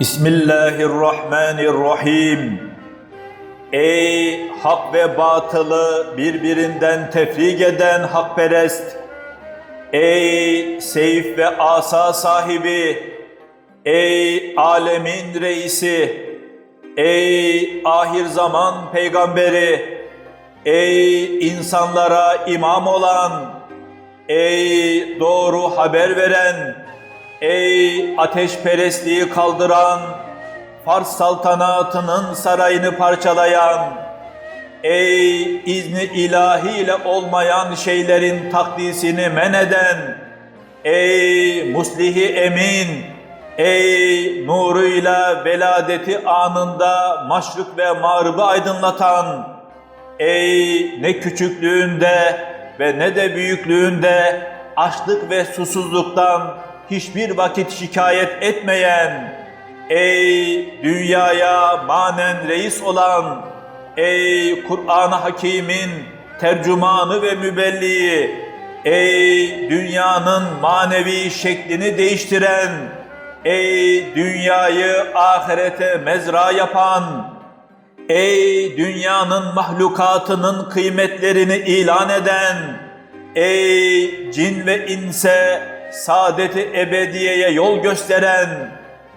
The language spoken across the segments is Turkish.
Bismillahirrahmanirrahim. Ey hak ve batılı birbirinden tefrik eden hakperest. Ey seyf ve asa sahibi. Ey alemin reisi. Ey ahir zaman peygamberi. Ey insanlara imam olan. Ey doğru haber veren. Ey ateşperestliği kaldıran, Fars saltanatının sarayını parçalayan, ey izni ilahiyle olmayan şeylerin takdisini men eden, ey muslihi emin, ey nuruyla veladeti anında maşrık ve mağribı aydınlatan, ey ne küçüklüğünde ve ne de büyüklüğünde açlık ve susuzluktan hiçbir vakit şikayet etmeyen, ey dünyaya manen reis olan, ey Kur'an-ı Hakîm'in tercümanı ve mübelliği, ey dünyanın manevi şeklini değiştiren, ey dünyayı ahirete mezra yapan, ey dünyanın mahlukatının kıymetlerini ilan eden, ey cin ve inse saadeti ebediyeye yol gösteren,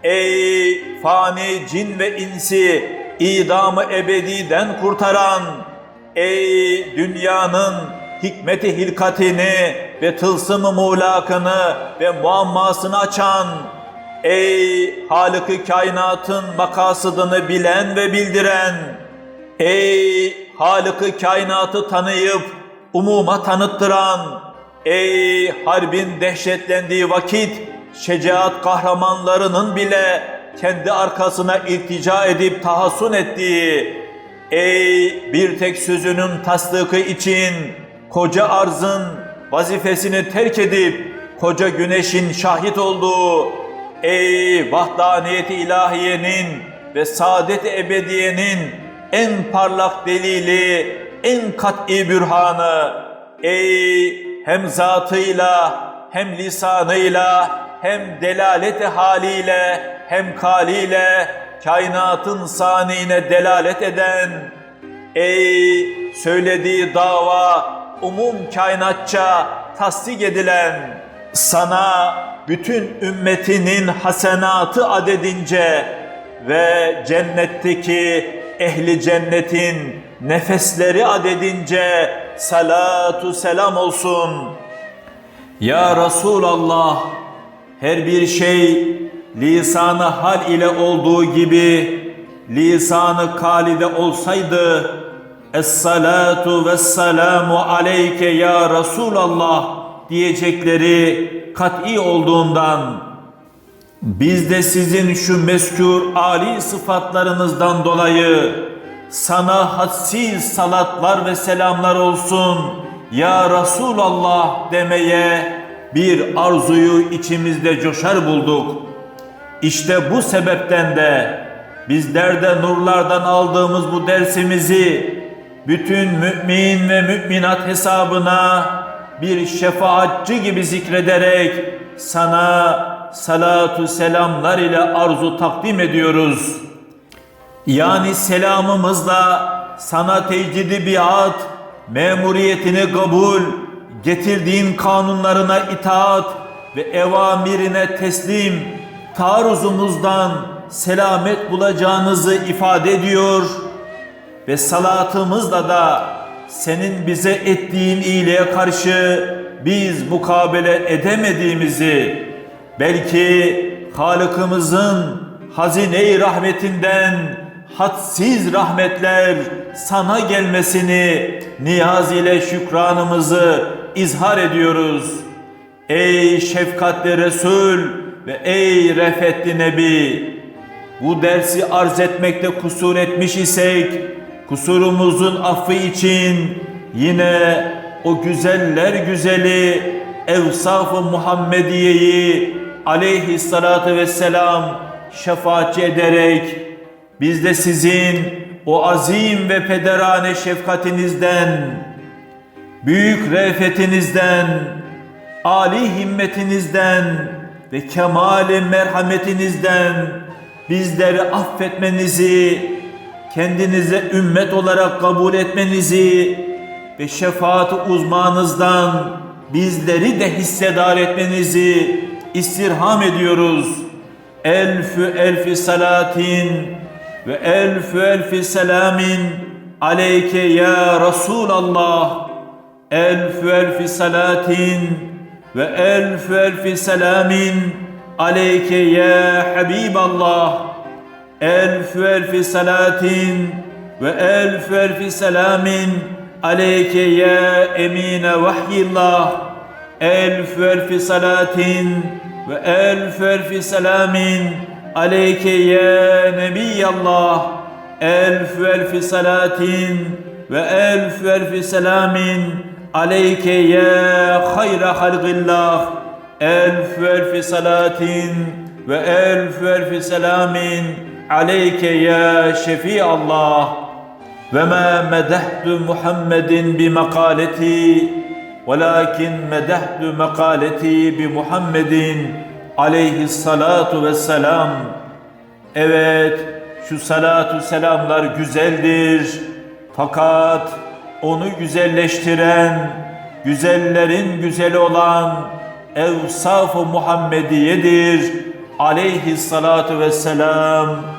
ey fani cin ve insi idamı ebediden kurtaran, ey dünyanın hikmeti hilkatini ve tılsımı muğlakını ve muammasını açan, ey Halık-ı kainatın makasıdını bilen ve bildiren, ey Halık-ı kainatı tanıyıp umuma tanıttıran, Ey harbin dehşetlendiği vakit şecaat kahramanlarının bile kendi arkasına iltica edip tahassun ettiği, ey bir tek sözünün tasdıkı için koca arzın vazifesini terk edip koca güneşin şahit olduğu, ey vahdaniyeti ilahiyenin ve saadet ebediyenin en parlak delili, en kat'i bürhanı, ey hem zatıyla hem lisanıyla hem delaleti haliyle hem kaliyle kainatın sanine delalet eden ey söylediği dava umum kainatça tasdik edilen sana bütün ümmetinin hasenatı adedince ve cennetteki ehli cennetin nefesleri adedince salatu selam olsun. Ya Resulallah her bir şey lisanı hal ile olduğu gibi lisanı kalide olsaydı Es-salatu ve selamu aleyke ya Resulallah diyecekleri kat'i olduğundan biz de sizin şu meskûr âli sıfatlarınızdan dolayı sana hadsiz salatlar ve selamlar olsun ya Resulallah demeye bir arzuyu içimizde coşar bulduk. İşte bu sebepten de bizler de nurlardan aldığımız bu dersimizi bütün mümin ve müminat hesabına bir şefaatçi gibi zikrederek sana salatu selamlar ile arzu takdim ediyoruz. Yani selamımızla sana tecdidi biat, memuriyetini kabul, getirdiğin kanunlarına itaat ve evamirine teslim, taarruzumuzdan selamet bulacağınızı ifade ediyor ve salatımızla da senin bize ettiğin iyiliğe karşı biz mukabele edemediğimizi belki Halık'ımızın hazine-i rahmetinden hadsiz rahmetler sana gelmesini niyaz ile şükranımızı izhar ediyoruz. Ey şefkatli Resul ve ey refetli Nebi! Bu dersi arz etmekte kusur etmiş isek, kusurumuzun affı için yine o güzeller güzeli Evsaf-ı Muhammediye'yi aleyhissalatu vesselam şefaatçi ederek biz de sizin o azim ve pederane şefkatinizden, büyük re'fetinizden, âli himmetinizden ve kemali merhametinizden bizleri affetmenizi, kendinize ümmet olarak kabul etmenizi ve şefaat uzmanınızdan bizleri de hissedar etmenizi istirham ediyoruz. Elfü elfi salatin ve elfü elfi selamin aleyke ya Resulallah. Elfü elfi salatin ve elfü elfi selamin aleyke ya Habiballah. Elfü elfi salatin ve elfü elfi selamin aleyke ya emine vahyillah. Elfü elfi salatin ve elfü elfi selamin aleyke ya nebiyallah. Elfü elfi salatin ve elfü elfi selamin aleyke ya hayra halgillah. Elfü elfi salatin ve elfü elfi selamin aleyke ya şefi Allah. Ve ma medehtu Muhammedin bi makaleti velakin medehtu makaleti bi Muhammedin aleyhissalatu vesselam. Evet, şu salatu selamlar güzeldir. Fakat onu güzelleştiren, güzellerin güzeli olan Evsaf-ı Muhammediyedir. Aleyhissalatu vesselam.